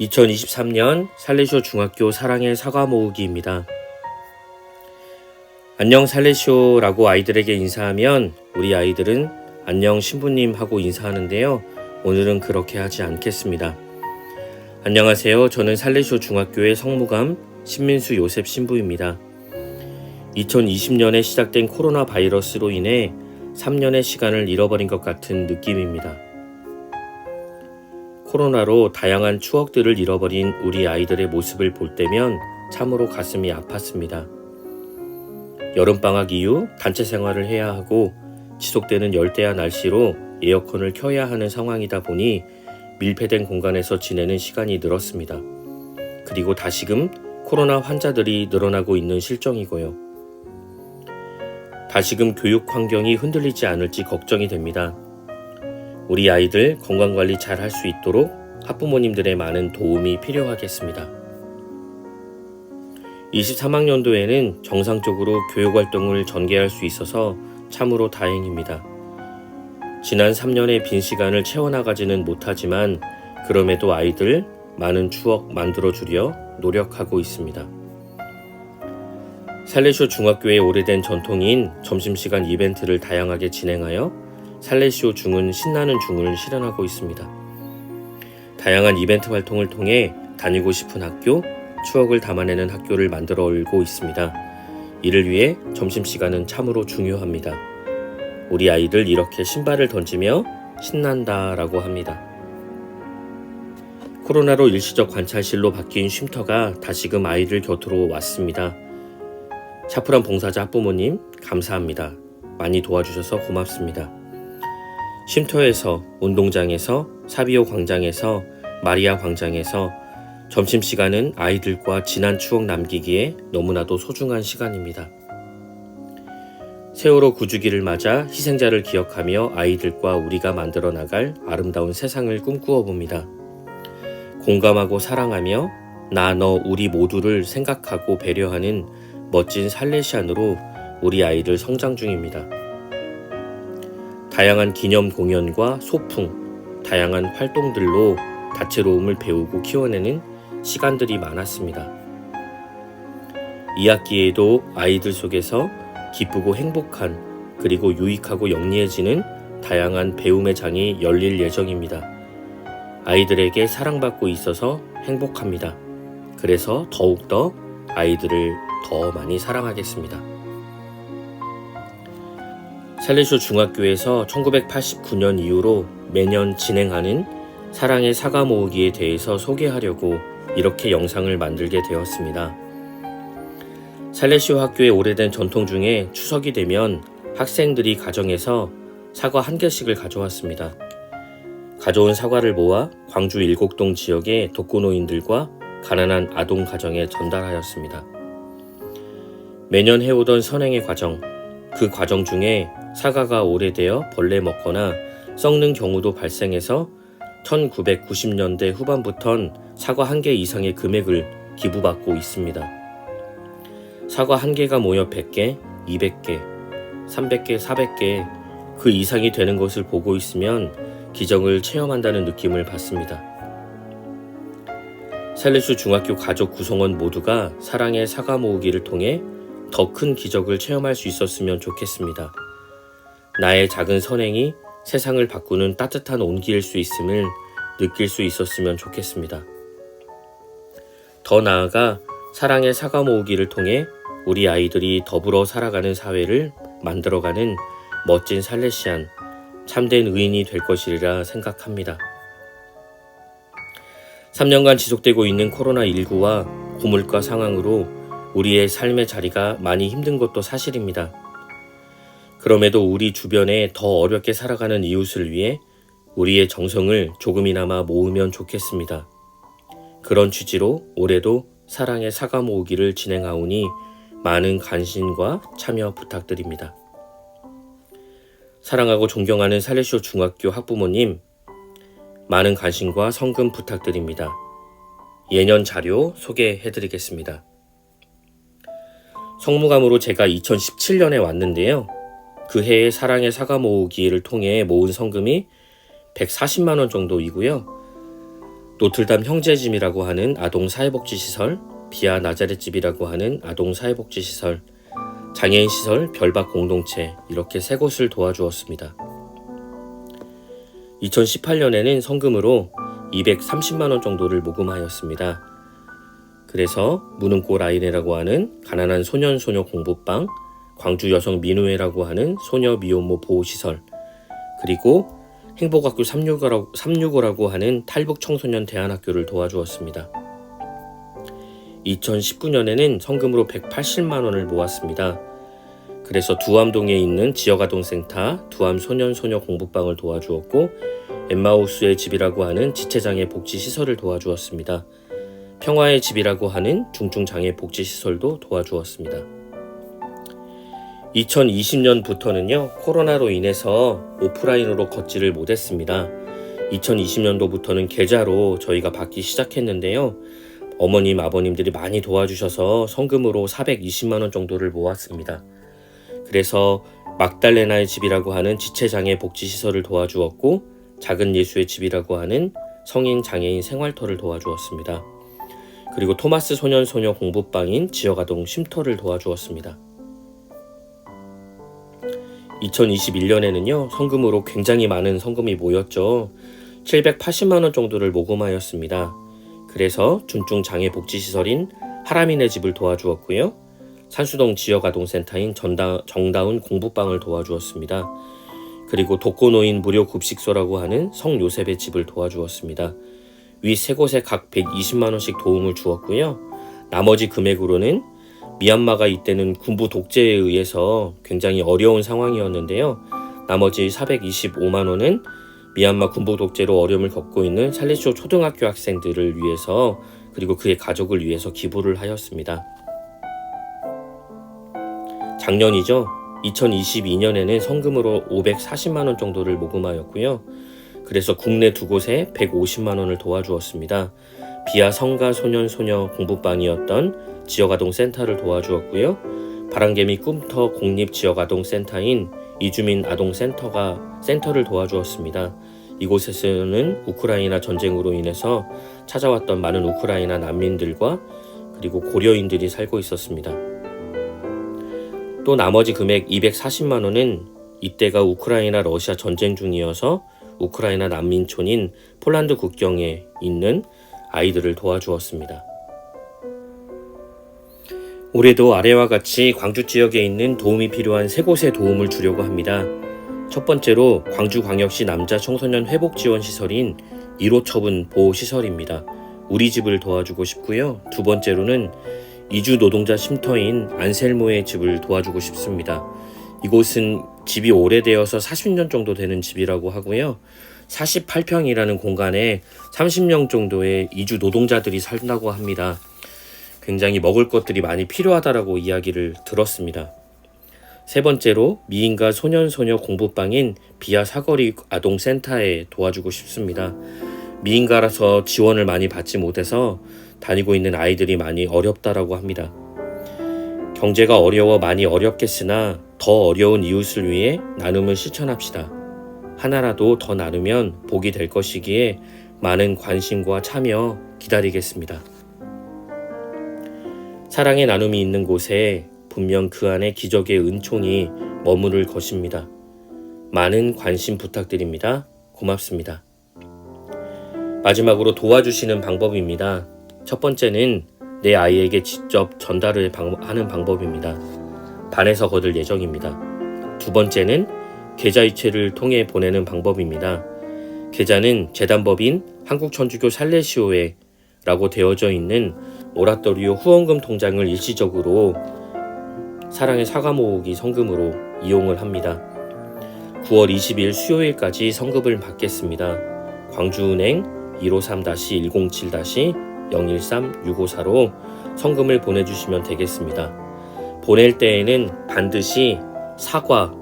2023년 살레쇼 중학교 사랑의 사과 모으기입니다. 안녕 살레쇼라고 아이들에게 인사하면 우리 아이들은 안녕 신부님 하고 인사하는데요. 오늘은 그렇게 하지 않겠습니다. 안녕하세요. 저는 살레쇼 중학교의 성무감 신민수 요셉 신부입니다. 2020년에 시작된 코로나 바이러스로 인해 3년의 시간을 잃어버린 것 같은 느낌입니다. 코로나로 다양한 추억들을 잃어버린 우리 아이들의 모습을 볼 때면 참으로 가슴이 아팠습니다. 여름방학 이후 단체 생활을 해야 하고 지속되는 열대야 날씨로 에어컨을 켜야 하는 상황이다 보니 밀폐된 공간에서 지내는 시간이 늘었습니다. 그리고 다시금 코로나 환자들이 늘어나고 있는 실정이고요. 다시금 교육 환경이 흔들리지 않을지 걱정이 됩니다. 우리 아이들 건강관리 잘 할 수 있도록 학부모님들의 많은 도움이 필요하겠습니다. 23학년도에는 정상적으로 교육활동을 전개할 수 있어서 참으로 다행입니다. 지난 3년의 빈 시간을 채워나가지는 못하지만 그럼에도 아이들 많은 추억 만들어 주려 노력하고 있습니다. 살레쇼 중학교의 오래된 전통인 점심시간 이벤트를 다양하게 진행하여 살레시오 중은 신나는 중을 실현하고 있습니다. 다양한 이벤트 활동을 통해 다니고 싶은 학교, 추억을 담아내는 학교를 만들어 올고 있습니다. 이를 위해 점심시간은 참으로 중요합니다. 우리 아이들 이렇게 신발을 던지며 신난다 라고 합니다. 코로나로 일시적 관찰실로 바뀐 쉼터가 다시금 아이들 곁으로 왔습니다. 샤프란 봉사자 학부모님 감사합니다. 많이 도와주셔서 고맙습니다. 쉼터에서 운동장에서 사비오 광장에서 마리아 광장에서 점심시간은 아이들과 지난 추억 남기기에 너무나도 소중한 시간입니다. 세월호 구주기를 맞아 희생자를 기억하며 아이들과 우리가 만들어 나갈 아름다운 세상을 꿈꾸어 봅니다. 공감하고 사랑하며 나, 너, 우리 모두를 생각하고 배려하는 멋진 살레시안으로 우리 아이들 성장 중입니다. 다양한 기념 공연과 소풍, 다양한 활동들로 다채로움을 배우고 키워내는 시간들이 많았습니다. 2학기에도 아이들 속에서 기쁘고 행복한 그리고 유익하고 영리해지는 다양한 배움의 장이 열릴 예정입니다. 아이들에게 사랑받고 있어서 행복합니다. 그래서 더욱더 아이들을 더 많이 사랑하겠습니다. 살레쇼 중학교에서 1989년 이후로 매년 진행하는 사랑의 사과 모으기에 대해서 소개하려고 이렇게 영상을 만들게 되었습니다. 살레시오 학교의 오래된 전통 중에 추석이 되면 학생들이 가정에서 사과 한 개씩을 가져왔습니다. 가져온 사과를 모아 광주 일곡동 지역의 독거노인들과 가난한 아동 가정에 전달하였습니다. 매년 해오던 선행의 과정, 그 과정 중에 사과가 오래되어 벌레 먹거나 썩는 경우도 발생해서 1990년대 후반부턴 사과 한 개 이상의 금액을 기부받고 있습니다. 사과 한 개가 모여 100개, 200개, 300개, 400개 그 이상이 되는 것을 보고 있으면 기적을 체험한다는 느낌을 받습니다. 살레슈 중학교 가족 구성원 모두가 사랑의 사과 모으기를 통해 더 큰 기적을 체험할 수 있었으면 좋겠습니다. 나의 작은 선행이 세상을 바꾸는 따뜻한 온기일 수 있음을 느낄 수 있었으면 좋겠습니다. 더 나아가 사랑의 사과 모으기를 통해 우리 아이들이 더불어 살아가는 사회를 만들어가는 멋진 살레시안, 참된 의인이 될 것이리라 생각합니다. 3년간 지속되고 있는 코로나19와 고물가 상황으로 우리의 삶의 자리가 많이 힘든 것도 사실입니다. 그럼에도 우리 주변에 더 어렵게 살아가는 이웃을 위해 우리의 정성을 조금이나마 모으면 좋겠습니다. 그런 취지로 올해도 사랑의 사과 모으기를 진행하오니 많은 관심과 참여 부탁드립니다. 사랑하고 존경하는 살레쇼 중학교 학부모님, 많은 관심과 성금 부탁드립니다. 예년 자료 소개해 드리겠습니다. 성무감으로 제가 2017년에 왔는데요. 그 해에 사랑의 사과 모으기를 통해 모은 성금이 140만 원 정도이고요. 노틀담 형제짐이라고 하는 아동 사회복지 시설, 비아 나자렛 집이라고 하는 아동 사회복지 시설, 장애인 시설 별박 공동체 이렇게 세 곳을 도와주었습니다. 2018년에는 성금으로 230만 원 정도를 모금하였습니다. 그래서 무능골 아이네라고 하는 가난한 소년 소녀 공부방, 광주 여성 민우회라고 하는 소녀 미혼모 보호시설, 그리고 행복학교 365라고, 365라고 하는 탈북 청소년 대안학교를 도와주었습니다. 2019년에는 성금으로 180만 원을 모았습니다. 그래서 두암동에 있는 지역아동센터 두암 소년 소녀 공부방을 도와주었고 엠마우스의 집이라고 하는 지체장애 복지 시설을 도와주었습니다. 평화의 집이라고 하는 중증장애 복지시설도 도와주었습니다. 2020년부터는요, 코로나로 인해서 오프라인으로 걷지를 못했습니다. 2020년도부터는 계좌로 저희가 받기 시작했는데요. 어머님, 아버님들이 많이 도와주셔서 성금으로 420만원 정도를 모았습니다. 그래서 막달레나의 집이라고 하는 지체장애 복지시설을 도와주었고, 작은 예수의 집이라고 하는 성인 장애인 생활터를 도와주었습니다. 그리고 토마스 소년 소녀 공부방인 지역아동 쉼터를 도와주었습니다. 2021년에는요, 성금으로 굉장히 많은 성금이 모였죠. 780만 원 정도를 모금하였습니다. 그래서 준중 장애 복지 시설인 하라민의 집을 도와주었고요. 산수동 지역아동센터인 전다, 정다운 공부방을 도와주었습니다. 그리고 독거노인 무료 급식소라고 하는 성요셉의 집을 도와주었습니다. 위 세 곳에 각 120만 원씩 도움을 주었고요. 나머지 금액으로는 미얀마가 이때는 군부 독재에 의해서 굉장히 어려운 상황이었는데요. 나머지 425만 원은 미얀마 군부 독재로 어려움을 겪고 있는 살리쇼 초등학교 학생들을 위해서 그리고 그의 가족을 위해서 기부를 하였습니다. 작년이죠. 2022년에는 성금으로 540만 원 정도를 모금하였고요. 그래서 국내 두 곳에 150만 원을 도와주었습니다. 비아 성가 소년 소녀 공부방이었던 지역아동 센터를 도와주었고요. 바람개미 꿈터 공립 지역아동 센터인 이주민 아동 센터가 센터를 도와주었습니다. 이곳에서는 우크라이나 전쟁으로 인해서 찾아왔던 많은 우크라이나 난민들과 그리고 고려인들이 살고 있었습니다. 또 나머지 금액 240만 원은 이때가 우크라이나 러시아 전쟁 중이어서 우크라이나 난민촌인 폴란드 국경에 있는 아이들을 도와주었습니다. 올해도 아래와 같이 광주 지역에 있는 도움이 필요한 세 곳에 도움을 주려고 합니다. 첫 번째로 광주광역시 남자 청소년 회복 지원 시설인 1호 처분 보호 시설입니다. 우리 집을 도와주고 싶고요. 두 번째로는 이주 노동자 쉼터인 안셀모의 집을 도와주고 싶습니다. 이곳은 집이 오래되어서 40년 정도 되는 집이라고 하고요. 48평이라는 공간에 30명 정도의 이주 노동자들이 산다고 합니다. 굉장히 먹을 것들이 많이 필요하다라고 이야기를 들었습니다. 세 번째로 미인과 소년 소녀 공부방인 비아 사거리 아동센터에 도와주고 싶습니다. 미인가라서 지원을 많이 받지 못해서 다니고 있는 아이들이 많이 어렵다라고 합니다. 경제가 어려워 많이 어렵겠으나 더 어려운 이웃을 위해 나눔을 실천합시다. 하나라도 더 나누면 복이 될 것이기에 많은 관심과 참여 기다리겠습니다. 사랑의 나눔이 있는 곳에 분명 그 안에 기적의 은총이 머무를 것입니다. 많은 관심 부탁드립니다. 고맙습니다. 마지막으로 도와주시는 방법입니다. 첫 번째는 내 아이에게 직접 전달을 하는 방법입니다. 반에서 거둘 예정입니다. 두 번째는 계좌이체를 통해 보내는 방법입니다. 계좌는 재단법인 한국천주교 살레시오회라고 되어져 있는 오라토리오 후원금 통장을 일시적으로 사랑의 사과 모으기 성금으로 이용을 합니다. 9월 20일 수요일까지 성급을 받겠습니다. 광주은행 153-107-013-654로 성금을 보내주시면 되겠습니다. 보낼 때에는 반드시 사과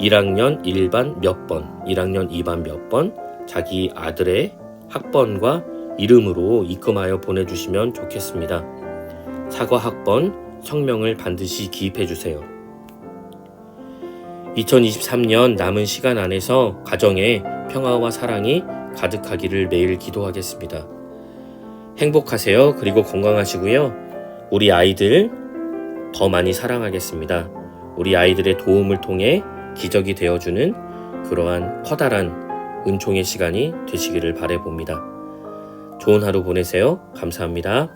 1학년 1반 몇 번, 1학년 2반 몇 번, 자기 아들의 학번과 이름으로 입금하여 보내주시면 좋겠습니다. 사과 학번, 성명을 반드시 기입해 주세요. 2023년 남은 시간 안에서 가정에 평화와 사랑이 가득하기를 매일 기도하겠습니다. 행복하세요. 그리고 건강하시고요. 우리 아이들 더 많이 사랑하겠습니다. 우리 아이들의 도움을 통해 기적이 되어주는 그러한 커다란 은총의 시간이 되시기를 바래봅니다. 좋은 하루 보내세요. 감사합니다.